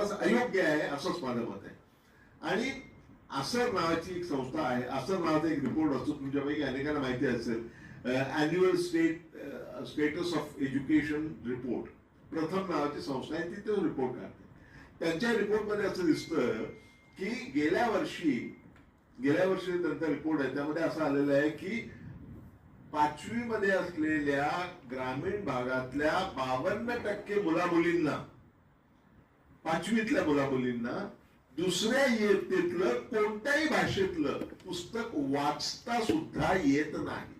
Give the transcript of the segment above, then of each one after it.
फारच अयोग्य आहे असंच माझं मत आहे. आणि आसर नावाची एक संस्था आहे. आसर नावाचा एक रिपोर्ट असतो तुमच्यापैकी अनेकांना माहिती असेल. Annual state status of education report Pratham नावाची संस्था आहे ती तो रिपोर्ट काढते. त्यांच्या रिपोर्टमध्ये असं दिसतं की गेल्या वर्षी गेल्या वर्षी त्यांचा रिपोर्ट आहे त्यामध्ये असं आलेलं आहे की पाचवी मध्ये असलेल्या ग्रामीण भागातल्या बावन्न टक्के मुलामुलींना पाचवीतल्या मुलामुलींना दुसऱ्या इयत्तेतलं कोणत्याही भाषेतलं पुस्तक वाचता सुद्धा येत नाही.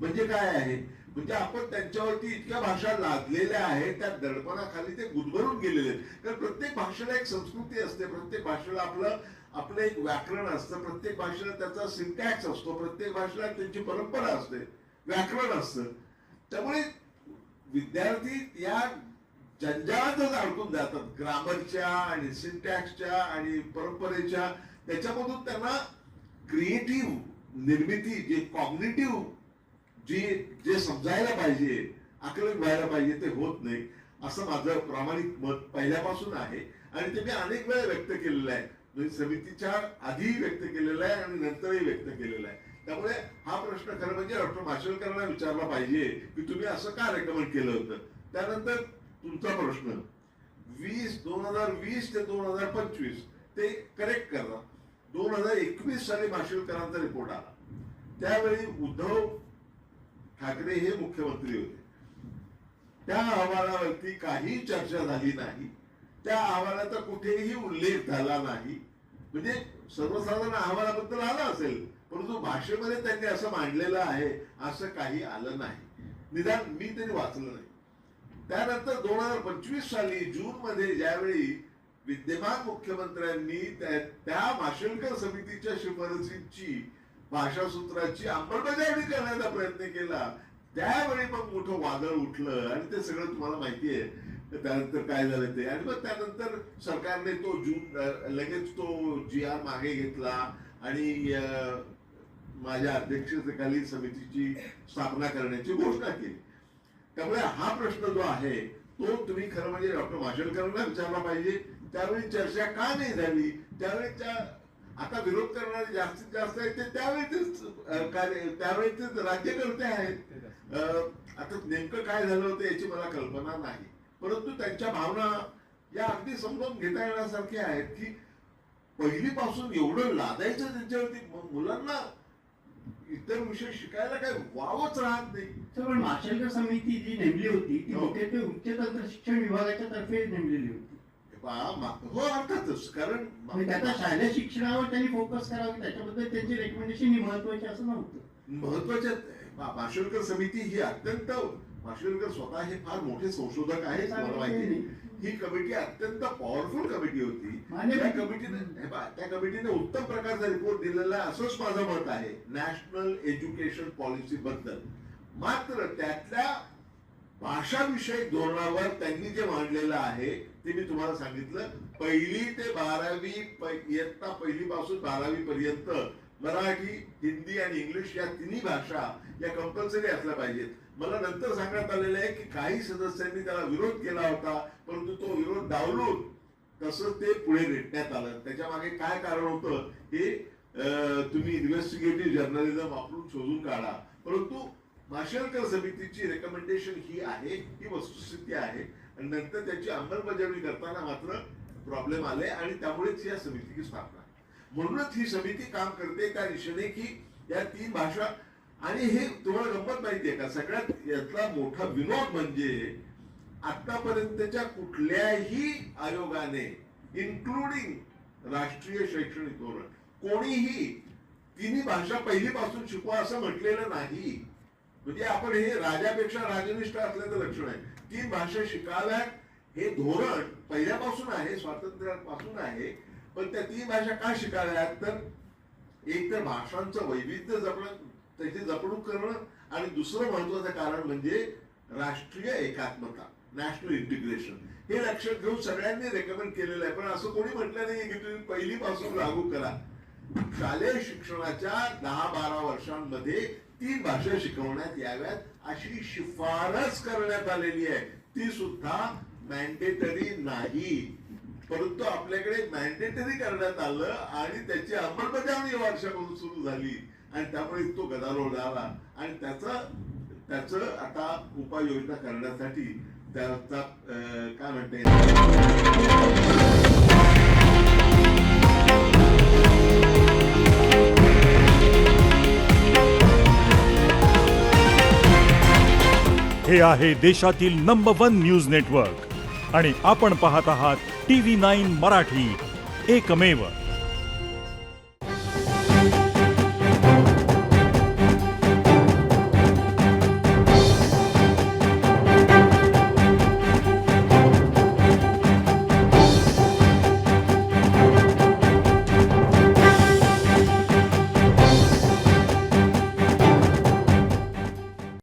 म्हणजे काय आहे? म्हणजे आपण त्यांच्यावरती इतक्या भाषा लादलेल्या आहेत त्या दडपणाखाली ते गुदमरून गेलेले आहेत. कारण प्रत्येक भाषेला एक संस्कृती असते प्रत्येक भाषेला आपलं आपलं एक व्याकरण असतं प्रत्येक भाषेला त्याचा सिंटॅक्स असतो प्रत्येक भाषेला त्यांची परंपरा असते व्याकरण असतं. त्यामुळे विद्यार्थी या जंजाळातच अडकून जातात ग्रामरच्या आणि सिंटॅक्सच्या आणि परंपरेच्या त्याच्यामधून त्यांना क्रिएटिव्ह निर्मिती जे कॉग्नेटिव्ह जी जे समजायला पाहिजे आकलन व्हायला पाहिजे ते होत नाही असं माझं प्रामाणिक मत पहिल्यापासून आहे. आणि ते मी अनेक वेळा व्यक्त केलेलं आहे. म्हणजे समितीच्या आधीही व्यक्त केलेलं आहे आणि नंतरही व्यक्त केलेलं आहे. त्यामुळे हा प्रश्न खरं म्हणजे डॉक्टर माशेलकरांना विचारला पाहिजे की तुम्ही असं का रेकमेंड केलं होतं? त्यानंतर तुमचा प्रश्न. वीस दोन हजार वीस ते दोन हजार पंचवीस ते करेक्ट करा. दोन हजार एकवीस साली माशेलकरांचा रिपोर्ट आला. त्यावेळी उद्धव ठाकरे हे मुख्यमंत्री होते. त्या अहवालावरती काही चर्चा झाली नाही. त्या अहवालाचा कुठेही उल्लेख झाला नाही. म्हणजे सर्वसाधारण अहवालाबद्दल आला असेल परंतु भाषेमध्ये त्यांनी असं मांडलेलं आहे असं काही आलं नाही. निदान मी तरी वाचलं नाही. त्यानंतर दोन हजार पंचवीस साली जून मध्ये ज्यावेळी विद्यमान मुख्यमंत्र्यांनी त्या त्या माशेलकर समितीच्या शिफारसींची भाषासूत्राची अंमलबजावणी करण्याचा प्रयत्न केला त्यावेळी मग मोठं वादळ उठलं आणि ते सगळं तुम्हाला माहिती आहे. त्यानंतर काय झालं ते? आणि मग त्यानंतर सरकारने तो जून लगेच तो जी आर मागे घेतला आणि माझ्या अध्यक्षतेखाली समितीची स्थापना करण्याची घोषणा केली. त्यामुळे हा प्रश्न जो आहे तो तुम्ही खरं म्हणजे डॉक्टर माशेलकरांना विचारला पाहिजे. त्यावेळी चर्चा का नाही झाली? त्यावेळी आता विरोध करणारे जास्तीत जास्त आहेत ते त्यावेळीच कार्य त्यावेळीच राज्यकर्ते आहेत. अं, आता नेमकं काय झालं होतं याची मला कल्पना नाही. परंतु त्यांच्या भावना या अगदी समजून घेता येण्यासारख्या आहेत की पहिलीपासून एवढं लादायचं त्यांच्यावरती. मुलांना इतर विषय शिकायला काय वावच राहत नाही. पण माशेलकर समिती जी नेमली होती ती हो. मुख्यत्वे उच्च तंत्र शिक्षण विभागाच्या तर्फे नेमलेली होती. मा- हो अर्थातच कारण त्याचा शालेय शिक्षणावर त्यांनी फोकस करावा त्याच्याबद्दल त्यांची रेकमेंडेशन ही महत्वाची असं नव्हतं. महत्त्वाच्या माशेलकर समिती ही अत्यंत माशेलकर स्वतः हे फार मोठे संशोधक आहेत मला माहिती आहे. ही कमिटी अत्यंत पॉवरफुल कमिटी होती त्या. कमिटीने त्या कमिटीने उत्तम प्रकारचा रिपोर्ट दिलेला आहे असंच माझं मत आहे नॅशनल एज्युकेशन पॉलिसी बद्दल मात्र त्यातल्या भाषाविषयक धोरणावर त्यांनी जे मांडलेलं आहे ते मी तुम्हाला सांगितलं पहिली ते बारावी इयत्ता पहिली पासून बारावी पर्यंत मराठी हिंदी आणि इंग्लिश या तिन्ही भाषा या कंपल्सरी असल्या पाहिजेत मला नंतर सांगण्यात आलेलं आहे की काही सदस्यांनी त्याला विरोध केला होता परंतु तो विरोध डावलून तसं ते पुढे रेटण्यात आलं. त्याच्यामागे काय कारण होतं हे तुम्ही इन्व्हेस्टिगेटिव्ह जर्नलिझम वापरून शोधून काढा. परंतु माशेलकर समितीची रेकमेंडेशन ही आहे ही वस्तुस्थिती आहे आणि नंतर त्याची अंमलबजावणी करताना मात्र प्रॉब्लेम आले आणि त्यामुळेच या समितीची स्थापना. म्हणूनच ही समिती काम करते त्या दिशेने की या तीन भाषा आणि हे तुम्हाला गंमत माहितीये का? सगळ्यात यातला मोठा विनोद म्हणजे आतापर्यंतच्या कुठल्याही आयोगाने इन्क्लुडिंग राष्ट्रीय शैक्षणिक धोरण कोणीही तिन्ही भाषा पहिलीपासून शिकवा असं म्हटलेलं नाही. म्हणजे आपण हे राजापेक्षा राजनिष्ठ असल्याचं लक्षण आहे. तीन भाषा शिकाव्यात हे धोरण पहिल्यापासून आहे स्वातंत्र्यापासून आहे पण त्या तीन भाषा का शिकाव्यात? तर एक तर भाषांचं वैविध्य जपणं त्याची जपणूक करणं आणि दुसरं महत्वाचं कारण म्हणजे राष्ट्रीय एकात्मता नॅशनल इंटिग्रेशन हे लक्षात घेऊन सगळ्यांनी रेकमेंड केलेलं आहे. पण असं कोणी म्हटलं नाही की तुम्ही पहिलीपासून लागू करा. शालेय शिक्षणाच्या दहा बारा वर्षांमध्ये तीन भाषा शिकवण्यात याव्यात अशी शिफारस करण्यात आलेली आहे. ती सुद्धा मॅन्डेटरी नाही. परंतु आपल्याकडे मॅन्डेटरी करण्यात आलं आणि त्याची अंमलबजावणी या वर्षापासून सुरू झाली. आणि त्यामुळे तो गदारोळ झाला. आणि त्याचा त्याचं आता उपाययोजना करण्यासाठी त्याचा काय म्हणता येईल? हे आहे देशातील नंबर वन न्यूज नेटवर्क आणि आपण पाहत आहात टी व्ही नाईन मराठी. एकमेव.